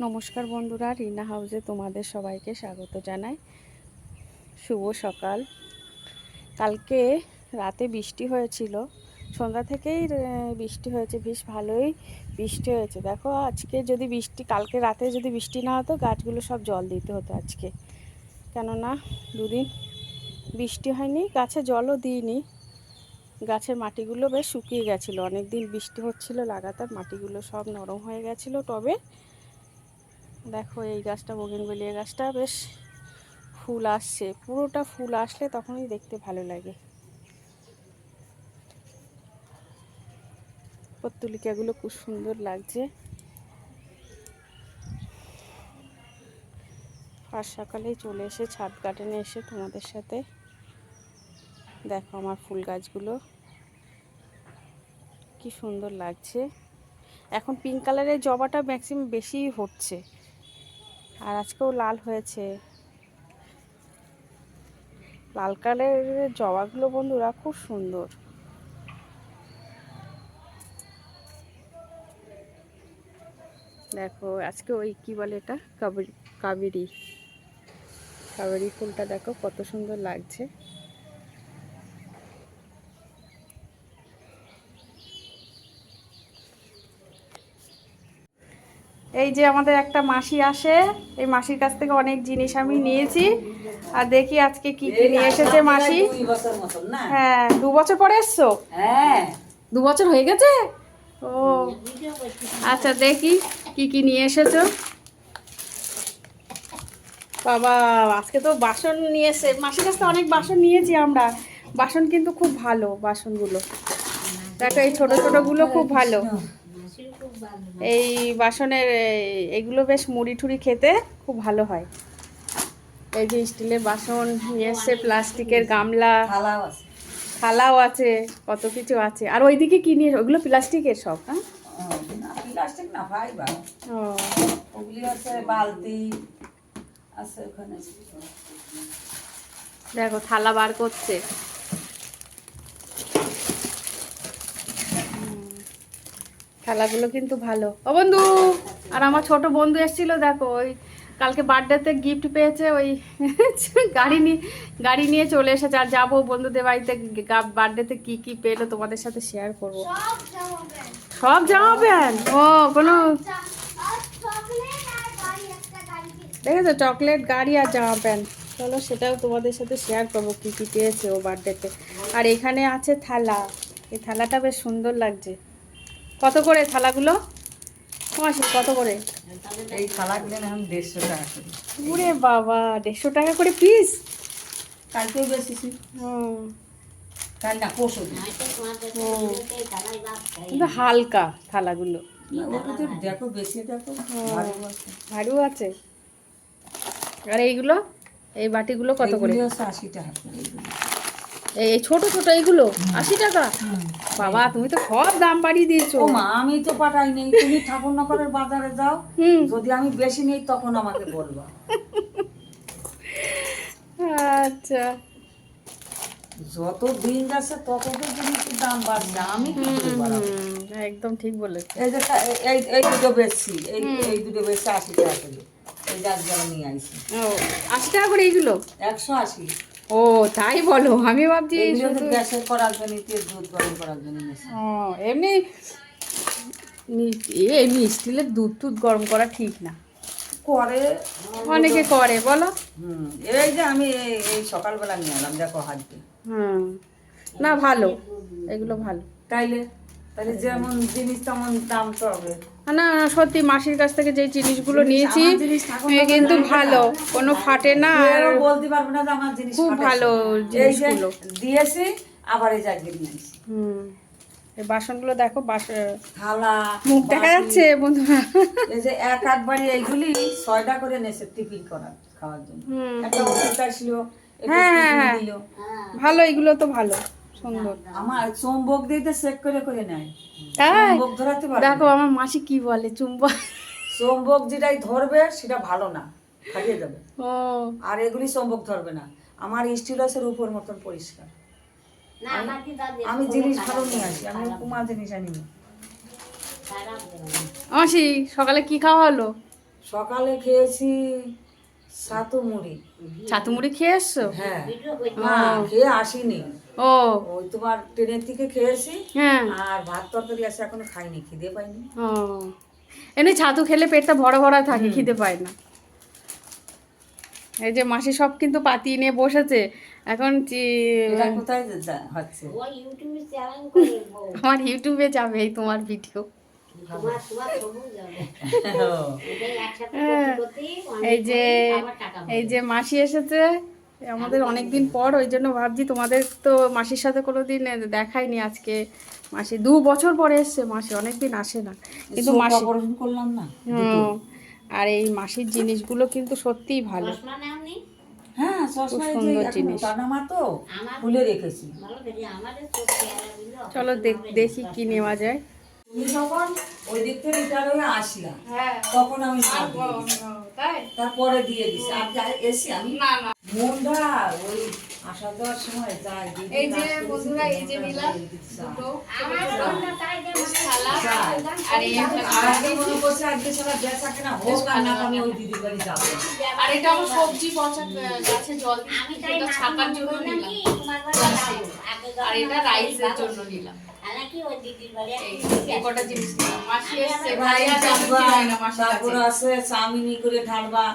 নমস্কার বন্ধুরা, রিনা হাউসে তোমাদের সবাইকে স্বাগত জানাই। শুভ সকাল। কালকে রাতে বৃষ্টি হয়েছিল। সন্ধ্যা থেকেই বৃষ্টি হয়েছে, বেশ ভালোই বৃষ্টি হয়েছে। দেখো, আজকে যদি বৃষ্টি, কালকে রাতে যদি বৃষ্টি না হতো, গাছগুলো সব জল দিতে হতো আজকে। কেননা, দুদিন বৃষ্টি হয়নি, গাছে জলও দিইনি। গাছের মাটিগুলো বেশ শুকিয়ে গেছিল। অনেক দিন বৃষ্টি হচ্ছিল, লাগাতার মাটিগুলো সব নরম হয়ে গেছিল। টবে দেখো এই গাছটা বগেনবেলিয়া গাছটা, বেশ ফুল আসছে। পুরোটা ফুল আসলে তখনই দেখতে ভালো লাগে। পত্তলিকাগুলো খুব সুন্দর লাগছে। আর সকালেই চলে এসে ছাদ গার্ডেনে এসে তোমাদের সাথে দেখো আমার ফুল গাছগুলো। কি সুন্দর লাগছে। এখন পিঙ্ক কালারের জবাটা ম্যাক্সিমাম বেশি হচ্ছে। আর আজকেও লাল হয়েছে। লাল কালারের জবাগুলো বন্ধুরা খুব সুন্দর। দেখো, আজকে ওই কি বলে এটা? কাবেরি কাবেরি। কাবেরি ফুলটা দেখো কত সুন্দর লাগছে। এই যে আমাদের একটা মাসি আসে এই মাসির কাছ থেকে অনেক জিনিস আমি নিয়েছি। আর দেখি আজকে কি কি নিয়ে এসেছে মাসি। হ্যাঁ দু বছর পরে এসছো? হ্যাঁ। দু বছর হয়ে গেছে? ও আচ্ছা দেখি কি কি নিয়ে এসেছ। বাবা আজকে তো বাসন নিয়ে এসে মাসির কাছ থেকে অনেক বাসন নিয়েছি আমরা। বাসন কিন্তু খুব ভালো বাসনগুলো। দেখো এই ছোট ছোটগুলো খুব ভালো। এই বাসনের এগুলো বেশ মুড়ি ঠুড়ি খেতে খুব ভালো হয়। এই যে স্টিলের বাসন নিয়ে এসছে প্লাস্টিকের গামলা থালাও আছে। কত কিছু আছে। আর ওইদিকে কি নিয়ে ওগুলো প্লাস্টিকের সব হ্যাঁ? ও, প্লাস্টিক না ফাইবার ও। ওগুলি আছে বালতি আছে ওখানে। দেখো থালা বার করছে। থালাগুলো কিন্তু ভালো। ও বন্ধু আর আমার ছোট বন্ধু এসেছিল দেখো ওই কালকে বার্থডেতে গিফট পেয়েছে ওই গাড়ি নিয়ে গাড়ি নিয়ে চলে এসেছে আর যাব বন্ধুদের বাড়িতে বার্থডেতে কি কি পেল তোমাদের সাথে শেয়ার করব। সব জামা প্যান্ট ও কোনো দেখেছ চকলেট গাড়ি আর জামা প্যান্ট চলো সেটাও তোমাদের সাথে শেয়ার করব কী কী পেয়েছে ও বার্থডেতে। আর এখানে আছে থালা। এই থালাটা বেশ সুন্দর লাগছে। কত করে থালাগুলো? কত করে? এই থালাগুলো এখন দেড়শো টাকা করে। উরে বাবা দেড়শো টাকা করে পিস কালকেও দিন। কিন্তু হালকা থালাগুলো। দেখো বেশি দেখো। ভারীও আছে। আর এইগুলো? এই বাটিগুলো কত করে? আশি টাকা। এই ছোট ছোট এইগুলো আশি টাকা? বাবা তুমি তো সব দাম বাড়িয়ে দিয়েছ। মা আমি তো পাঠাই নেই। তুমি ঠাকুরনগরের বাজারে যাও যদি আমি বেশি নেই তখন আমাকে বলবা। আচ্ছা। যত দিন যাচ্ছে তত তো জিনিসের দাম বাড়ছে। আমি একদম ঠিক বলেছ। এই যে এই এই দুটো বেশি এই এই দুটো বেশি আশি টাকা করে। এই গাছগুলো নিয়ে আইছি। ও আশি টাকা করে এইগুলো? একশো আশি। ও তাই বলো আমি ভাবছি গ্যাসের করার জন্য দুধ গরম করার জন্য ও এমনি এমনি স্টিলের দুধ টুধ গরম করা ঠিক না। করে। অনেকে করে বলো। হুম এই যে আমি এই- সকালবেলা নিয়ে এলাম দেখো হাজবে হুম না ভালো এগুলো ভালো। তাইলে তাহলে যেমন জিনিস তেমন দাম তো হবে। না না সত্যি মাসির কাছ থেকে যে জিনিসগুলো নিয়েছি কিন্তু ভালো। কোনো ফাটে না আর বলতে পারবে না আমার জিনিস খুব ভালো জিনিসগুলো। দিয়েছি আবার এই জায়গায় নিয়েছি। হুম। এই বাসনগুলো দেখো থালা মুখ দেখা যাচ্ছে বন্ধুরা। এই যে এক বাড়ি এইগুলি ছয়টা করে নেছে টিফিন করার খাওয়ার জন্য। একটা ওষুধ আসলো হ্যাঁ, হ্যাঁ, হ্যাঁ। ভালো এগুলো তো ভালো। সুন্দর। আমার চম্বক দিতে চেক করে করে নেয় তাই? চম্বক ধরাতে পারে দেখো আমার মাসি কি বলে চুম্বা চম্বক যেটাই ধরবে সেটা ভালো না ফাটিয়ে যাবে। ও। আর এগুলি চম্বক ধরবে না। আমার স্টিলসের উপর মতন পরিষ্কার। আমি জিনিস ভালো নিয়ে আসি আমি কুমা জিনিস আনি না। মাসি সকালে কি খাওয়া হলো? সকালে খেয়েছি সাতু মুড়ি ছাতু মুড়ি খেয়ে এসছো হ্যাঁ না খেয়ে আসিনি। ও। ওই তোমার ট্রেনের থেকে খেয়েছি। হ্যাঁ। আর ভাত তরকারি আছে এখনও খাইনি খিদে পাইনি। ও। এমনি ছাতু খেলে পেটটা ভরা ভরা থাকে খিদে পায় না। এই যে মাসি সব কিন্তু পাতিয়ে নিয়ে বসেছে। এখন কোথায় হচ্ছে? আমার ইউটিউবে যাবে এই তোমার ভিডিও। এই যে এই যে মাসি এসেছে আমাদের অনেক দিন পর ওই জন্য ভাবছি তোমাদের তো মাসির সাথে কোনো দিন দেখাইনি আজকে। মাসি দু বছর পরে এসছে মাসি অনেক দিন আসে না। কিন্তু মাসি করলাম না? আর এই মাসির জিনিসগুলো কিন্তু সত্যিই ভালো। হ্যাঁ সুন্দর জিনিস। তো রেখেছি। চলো দেখ- দেখি কি নেওয়া যায়। তুমি যখন ওই দিক থেকে রিটায়ার হয়ে আসলা হ্যাঁ। তখন আমি। তারপরে দিয়ে দিছি আর এসি আমি মনটা ওই আসা যাওয়ার সময় যাই এই যে বন্ধুরা, এই যে নিলাম। আর এটা আমার সবজি পচা গাছে জল ছাকার জন্য নিলাম। আর এটা রাইসের জন্য নিলাম। জিনিস মাসি এসছে ভাই আছে চাউমিনি করে ঢালবা।